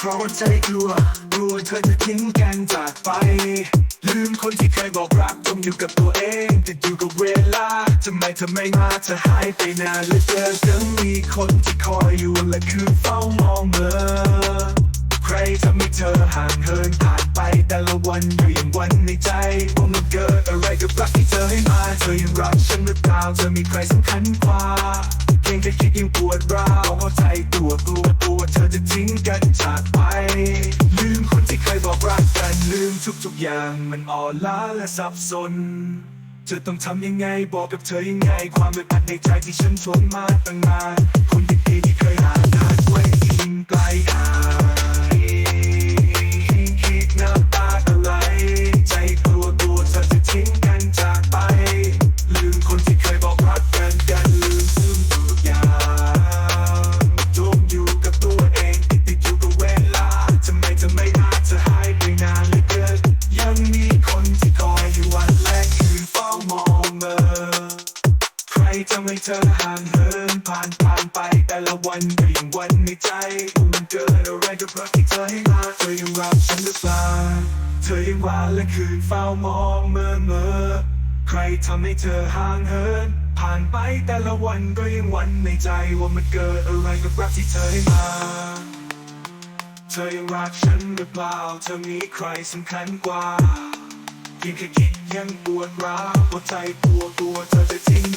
เพราะว่าใจกลัว กลัวเธอจะทิ้งกันจากไป ลืมคนที่เคยบอกรักจงอยู่กับตัวเองติดอยู่กับเวลาทำไมเธอไม่มาเธอหายไปนานเหลือเกินยังมีคนที่คอยอยู่และคือเฝ้ามองเธอใครทำให้เธอห่างเหินผ่านไปแต่ละวันอยู่อย่างวันในใจว่ามันเกิดอะไรกับรักที่เธอให้มาเธอยังรักฉันหรือเปล่าเธอมีใครสำคัญกว่าเพียงแค่คิดยังปวดร้าวเพราะใจตัวกลัว ลืมคนที่เคยบอกรักกันลืมทุกๆอย่างมันอ่อนล้าและสับสนจะต้องทำยังไงบอกกับเธอยังไง ความอึดอัดในใจที่ฉันทนมาตั้งนานคน ทำให้เธอห่างเหินผ่านผ่านไปแต่ละวันก็ยังวันในใจมันเกิดอะไรกับรักที่เธอให้มาเธอยังรักฉันหรือเปล่าเธอยังหวันและคืนเฝ้ามองเมื่อเมื่อใครทำให้เธอห่างเหินผ่านไปแต่ละวันก็ยังวันในใจว่ามันเกิดอะไรกับรักที่เธอให้มาเธอยังรักฉันหรือเปล่า เธอมีใครสำคัญกว่าเพียงแค่คิดยังปวดร้าวหัวใจปวดตัวเธอจะทิ้ง